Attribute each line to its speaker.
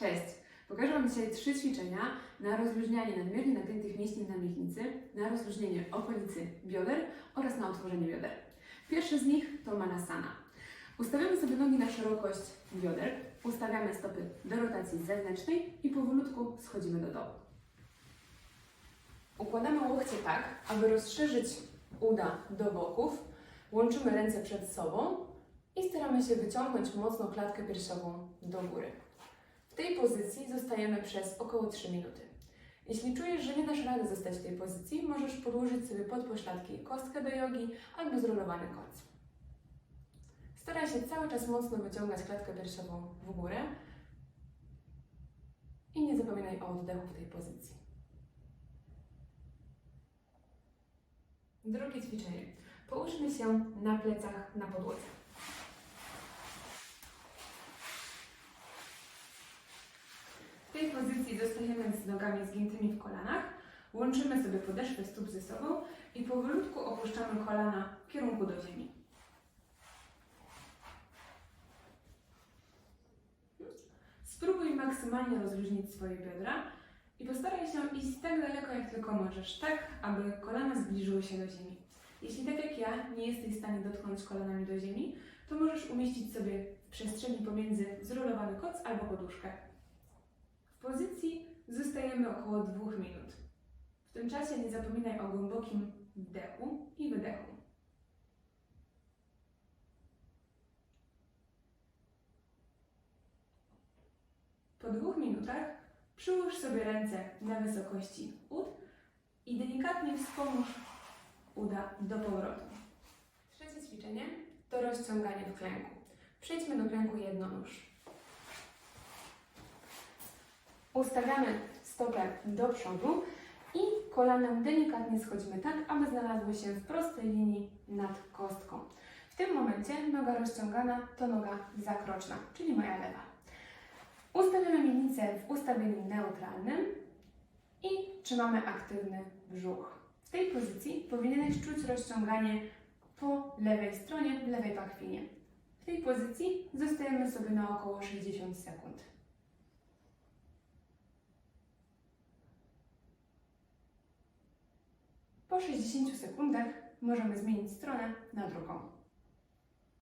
Speaker 1: Cześć! Pokażę Wam dzisiaj trzy ćwiczenia na rozluźnianie nadmiernie napiętych mięśni na miednicy, na rozluźnienie okolicy bioder oraz na otworzenie bioder. Pierwszy z nich to manasana. Ustawiamy sobie nogi na szerokość bioder, ustawiamy stopy do rotacji zewnętrznej i powolutku schodzimy do dołu. Układamy łokcie tak, aby rozszerzyć uda do boków, łączymy ręce przed sobą i staramy się wyciągnąć mocno klatkę piersiową do góry. Tej pozycji zostajemy przez około 3 minuty. Jeśli czujesz, że nie dasz rady zostać w tej pozycji, możesz podłożyć sobie pod pośladki kostkę do jogi albo zrolowany koc. Staraj się cały czas mocno wyciągać klatkę piersiową w górę i nie zapominaj o oddechu w tej pozycji. Drugie ćwiczenie. Połóżmy się na plecach na podłodze. Tej pozycji zostajemy z nogami zgiętymi w kolanach, łączymy sobie podeszwy stóp ze sobą i powolutku opuszczamy kolana w kierunku do ziemi. Spróbuj maksymalnie rozluźnić swoje biodra i postaraj się iść tak daleko, jak tylko możesz, tak aby kolana zbliżyły się do ziemi. Jeśli tak jak ja nie jesteś w stanie dotknąć kolanami do ziemi, to możesz umieścić sobie w przestrzeni pomiędzy zrolowany koc albo poduszkę. W pozycji zostajemy około 2 minut. W tym czasie nie zapominaj o głębokim wdechu i wydechu. Po dwóch minutach przyłóż sobie ręce na wysokości ud i delikatnie wspomóż uda do powrotu. Trzecie ćwiczenie to rozciąganie w klęku. Przejdźmy do klęku jednonóż. Ustawiamy stopę do przodu i kolanem delikatnie schodzimy tak, aby znalazły się w prostej linii nad kostką. W tym momencie noga rozciągana to noga zakroczna, czyli moja lewa. Ustawiamy miednicę w ustawieniu neutralnym i trzymamy aktywny brzuch. W tej pozycji powinieneś czuć rozciąganie po lewej stronie, lewej pachwinie. W tej pozycji zostajemy sobie na około 60 sekund. Po 60 sekundach możemy zmienić stronę na drugą.